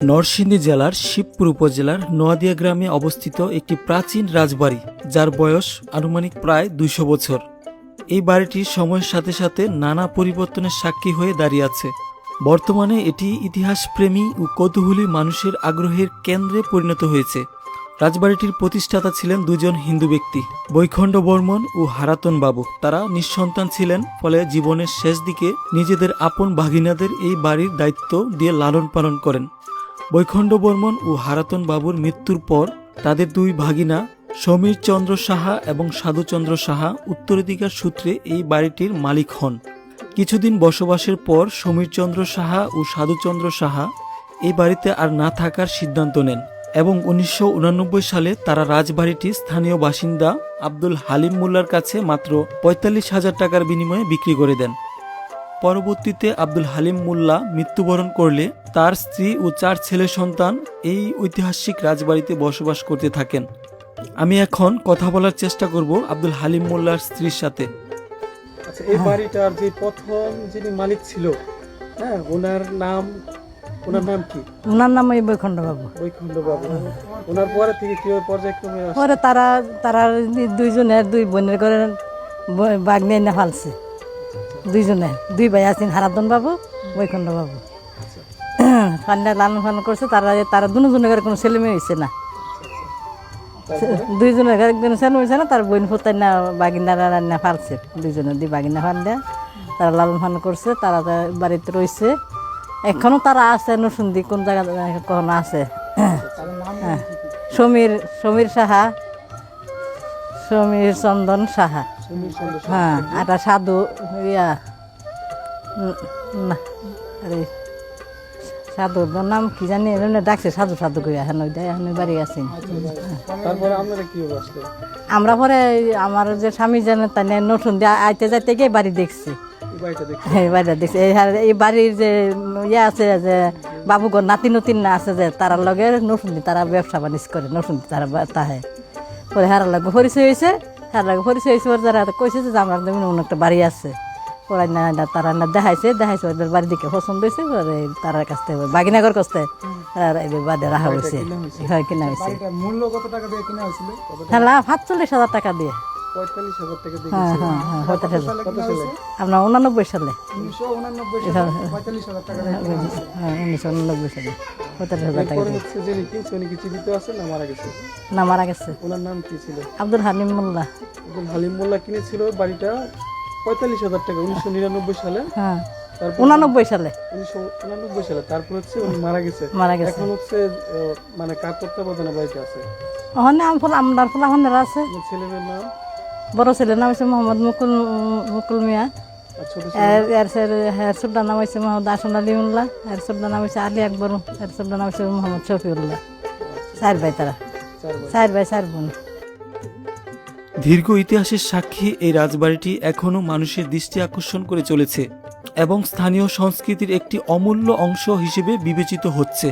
নরসিংদী জেলার শিবপুর উপজেলার নোয়াদিয়া গ্রামে অবস্থিত একটি প্রাচীন রাজবাড়ি, যার বয়স আনুমানিক প্রায় দুইশো বছর। এই বাড়িটি সময়ের সাথে সাথে নানা পরিবর্তনের সাক্ষী হয়ে দাঁড়িয়ে আছে। বর্তমানে এটি ইতিহাসপ্রেমী ও কৌতূহলী মানুষের আগ্রহের কেন্দ্রে পরিণত হয়েছে। রাজবাড়িটির প্রতিষ্ঠাতা ছিলেন দুজন হিন্দু ব্যক্তি, বৈখণ্ড বর্মন ও হারাতন বাবু। তারা নিঃসন্তান ছিলেন, ফলে জীবনের শেষ দিকে নিজেদের আপন ভাগিনাদের এই বাড়ির দায়িত্ব দিয়ে লালন পালন করেন। বৈখণ্ড বর্মন ও হারাতন বাবুর মৃত্যুর পর তাদের দুই ভাগিনা সমীর চন্দ্র সাহা এবং সাধুচন্দ্র সাহা উত্তরাধিকার সূত্রে এই বাড়িটির মালিক হন। কিছুদিন বসবাসের পর সমীরচন্দ্র সাহা ও সাধুচন্দ্র সাহা এই বাড়িতে আর না থাকার সিদ্ধান্ত নেন এবং উনিশশো সালে তারা রাজবাড়িটি স্থানীয় বাসিন্দা আব্দুল হালিম মোল্লার কাছে মাত্র পঁয়তাল্লিশ হাজার টাকার বিনিময়ে বিক্রি করে দেন। পরবর্তীতে আব্দুল হালিম মোল্লা মৃত্যুবরণ করলে তার স্ত্রী ও চার ছেলে সন্তান এই ঐতিহাসিক রাজবাড়িতে বসবাস করতে থাকেন। আমি এখন কথা বলার চেষ্টা করব আব্দুল হালিম মোল্লার স্ত্রীর সাথে। আচ্ছা এই বাড়িটার যে প্রথম যিনি মালিক ছিল হ্যাঁ ওনার নাম ওনার নাম কি? ওনার নাম ওই বৈখণ্ড বাবু বৈকুণ্ঠ বাবু ওনার পরে থেকে কীভাবে পর্যায়ক্রমে পরে তারা তারা দুইজনের দুই বোনের করে বাগনে এনে ফালছে। দুইজনে। দুই ভাই আছেন হারাদন বাবু বৈখণ্ড বাবু। ফান্ডা লালন ফালন করছে তারা তারা দুজনের ঘরে কোনো ছেলে মেয়ে হয়েছে না। দুইজনের ঘরে কোনো ছেলে হয়েছে না তার বোন ফুতাই না বাগিনারা রান্না ফালছে দুইজনে দুই বাগিনা ফান্দা তারা লালন ফালন করছে তারা বাড়িতে রয়েছে এখনও তারা আছে নসুন্দি কোন জায়গা কখনো আছে। হ্যাঁ। সমীর সমীর সাহা সমীর চন্দন সাহা। হ্যাঁ একটা সাধু ইয়া না আরে সাধুর নাম কি জানি এজন্য ডাকছে সাধু সাধু করে এখন ওই এখন বাড়ি আসলেন আমরা পরে আমার যে স্বামী জানে তাই নতুন দিয়ে আইতে যাইতে গিয়ে বাড়ি দেখছি। এই বাড়িটা দেখছি। এই এই বাড়ির যে ইয়ে আছে যে বাবুগর নাতি নতিন না আছে যে তারা লগে নতুন তারা ব্যবসা বাণিজ্য করে নতুন তারা তাহে। পরে হারার লাগে পরিচয় হয়েছে। হার লাগে পরিচয় হয়েছে ওর যারা কইছে যে আমার যেমন অন্য একটা বাড়ি আছে। ওরা না না তারা না দেখাইছে দেখাইছে ওদের বাড়ি দিকে পছন্দ হয়েছে পরে তারার কাছ থেকে বাগিনাগর কাছ থেকে আর এদের বাদে রাখা হয়েছে। হয় কিনা হয়েছে। মূল্য কত টাকা দিয়ে কিনা হয়েছিল? হ্যাঁ সাতচল্লিশ হাজার টাকা দিয়ে। হ্যাঁ পঁয়তাল্লিশ হাজার আপনার উনানব্বই সালে। উনিশশো উনানব্বই পঁয়তাল্লিশ হাজার টাকা উনিশশো পঁয়তাল্লিশ হাজার টাকা পরে দিয়ে। হচ্ছে যিনি কিনছে উনি কি জীবিত আছে না মারা গেছে? না মারা গেছে। ওনার নাম কি ছিল? আব্দুল হালিম মোল্লা। আব্দুল হালিম মোল্লা কিনেছিল বাড়িটা পঁয়তাল্লিশ হাজার টাকা উনিশশো নিরানব্বই সালে। হ্যাঁ উনানব্বই সালে। উনিশশো উনানব্বই সালে তারপর হচ্ছে উনি মারা গেছে। মারা গেছে। এখন হচ্ছে মানে কার তত্ত্বাবধানে বাড়িতে আছে? ওখানে আম ফুল আমদার ফুল আছে। আপনার ছেলে মেয়ের নাম? বড় ছেলের নাম হচ্ছে মোহাম্মদ মুকুল মুকুল মিয়া। এর এর ছোটটার নাম হচ্ছে মোহাম্মদ আসন আলী উল্লাহ এর ছোটটার নাম হচ্ছে আলী আকবর এর ছোটটার নাম হচ্ছে মোহাম্মদ শফিউল্লাহ। চার ভাই তারা। চার ভাই। চার ভাই চার বোন। দীর্ঘ ইতিহাসের সাক্ষী এই রাজবাড়িটি এখনও মানুষের দৃষ্টি আকর্ষণ করে চলেছে এবং স্থানীয় সংস্কৃতির একটি অমূল্য অংশ হিসেবে বিবেচিত হচ্ছে।